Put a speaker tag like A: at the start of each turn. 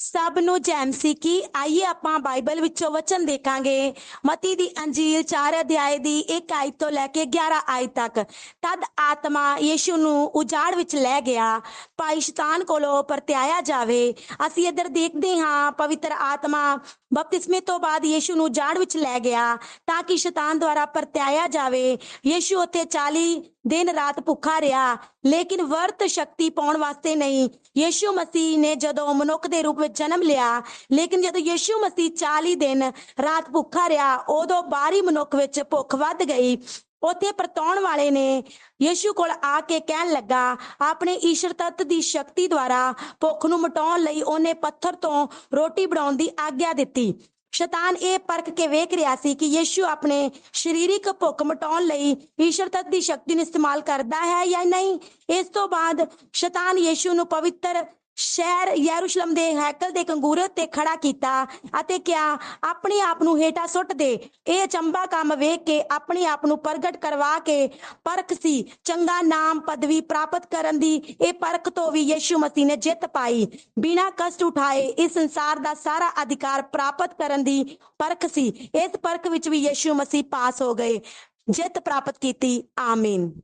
A: ਸਭ ਨੂੰ ਜੈਮ ਸੀ ਕੀ ਆਈਏ ਆਪਾਂ ਬਾਈਬਲ ਵਿੱਚੋਂ ਵਚਨ ਦੇਖਾਂਗੇ। ਮਤੀ ਦੀ ਅੰਜੀਲ 4 ਅਧਿਆਏ ਦੀ 1 ਆਇਤ ਤੋਂ ਲੈ ਕੇ 11 ਆਇਤ ਤੱਕ। ਤਦ ਆਤਮਾ ਯੀਸ਼ੂ ਨੂੰ ਉਜਾੜ ਵਿੱਚ ਲੈ ਗਿਆ। ਭਾਈ ਸ਼ੈਤਾਨ ਕੋਲੋਂ ਪਰਤਿਆਇਆ ਜਾਵੇ। ਅਸੀਂ ਇੱਧਰ ਦੇਖਦੇ ਹਾਂ, ਪਵਿੱਤਰ ਆਤਮਾ ਬਪਤਿਸਮੇ ਤੋਂ ਬਾਅਦ ਯੀਸ਼ੂ ਨੂੰ ਉਜਾੜ ਵਿੱਚ ਲੈ ਗਿਆ ਤਾਂ ਕਿ ਸ਼ੈਤਾਨ ਦੁਆਰਾ ਪਰਤਿਆਇਆ ਜਾਵੇ। ਯੀਸ਼ੂ ਉੱਥੇ 40 ਦਿਨ ਰਾਤ ਭੁੱਖਾ ਰਿਹਾ, ਲੇਕਿਨ ਵਰਤ ਸ਼ਕਤੀ ਪਾਉਣ ਵਾਸਤੇ ਨਹੀਂ। ਯੀਸ਼ੂ ਮਸੀਹ ਨੇ ਜਦੋਂ ਮਨੁੱਖ ਦੇ ਰੂਪ ਵਿੱਚ ਜਨਮ ਲਿਆ। ਲੇਕਿਨ ਜਦੋਂ ਯੀਸ਼ੂ ਮਸੀਹ 40 ਦਿਨ ਰਾਤ ਭੁੱਖਾ ਰਿਹਾ, ਉਦੋਂ ਬਾਹਰੀ ਮਨੁੱਖ ਵਿੱਚ ਭੁੱਖ ਵੱਧ ਗਈ। ਉੱਥੇ ਪਰਤਾਉਣ ਵਾਲੇ ਨੇ ਯੀਸ਼ੂ ਕੋਲ ਆ ਕੇ ਕਹਿਣ ਲੱਗਾ, ਆਪਣੇ ਈਸ਼ਰ ਤੱਤ ਦੀ ਸ਼ਕਤੀ ਦੁਆਰਾ ਭੁੱਖ ਨੂੰ ਮਿਟਾਉਣ ਲਈ ਉਹਨੇ ਪੱਥਰ ਤੋਂ ਰੋਟੀ ਬਣਾਉਣ ਦੀ ਆਗਿਆ ਦਿੱਤੀ। ਸ਼ੈਤਾਨ ਇਹ ਪਰਖ ਕੇ ਵੇਖ ਰਿਹਾ ਸੀ ਕਿ ਯੀਸ਼ੂ ਆਪਣੇ ਸਰੀਰਿਕ ਭੁੱਖ ਮਿਟਾਉਣ ਲਈ ਈਸ਼ਰ ਤੱਤ ਦੀ ਸ਼ਕਤੀ ਨੂੰ ਇਸਤੇਮਾਲ ਕਰਦਾ ਹੈ ਜਾਂ ਨਹੀਂ। ਇਸ ਤੋਂ ਬਾਅਦ ਸ਼ੈਤਾਨ ਯੀਸ਼ੂ ਨੂੰ ਪਵਿੱਤਰ ਸ਼ਹਿਰ ਯਰੂਸ਼ਲਮ ਦੇ ਹੈਕਲ ਦੇ ਕੰਗੂਰੇ ਤੇ ਖੜਾ ਕੀਤਾ ਅਤੇ ਕਿਹਾ, ਆਪਣੇ ਆਪ ਨੂੰ ਹੇਠਾਂ ਸੁੱਟ ਦੇ। ਇਹ ਅਚੰਭਾ ਕੰਮ ਵੇਖ ਕੇ ਆਪਣੇ ਆਪ ਨੂੰ ਪ੍ਰਗਟ ਕਰਵਾ ਕੇ ਪਰਖ ਸੀ। ਚੰਗਾ ਨਾਮ ਪਦਵੀ ਪ੍ਰਾਪਤ ਕਰਨ ਦੀ ਇਹ ਪਰਖ ਤੋਂ ਵੀ ਯੀਸ਼ੂ ਮਸੀਹ ਨੇ ਜਿੱਤ ਪਾਈ। ਬਿਨਾਂ ਕਸ਼ਟ ਉਠਾਏ ਇਸ ਸੰਸਾਰ ਦਾ ਸਾਰਾ ਅਧਿਕਾਰ ਪ੍ਰਾਪਤ ਕਰਨ ਦੀ ਪਰਖ ਸੀ। ਇਸ ਪਰਖ ਵਿੱਚ ਵੀ ਯੀਸ਼ੂ ਮਸੀਹ ਪਾਸ ਹੋ ਗਏ। ਜਿੱਤ ਪ੍ਰਾਪਤ ਕੀਤੀ। ਆਮੀਨ।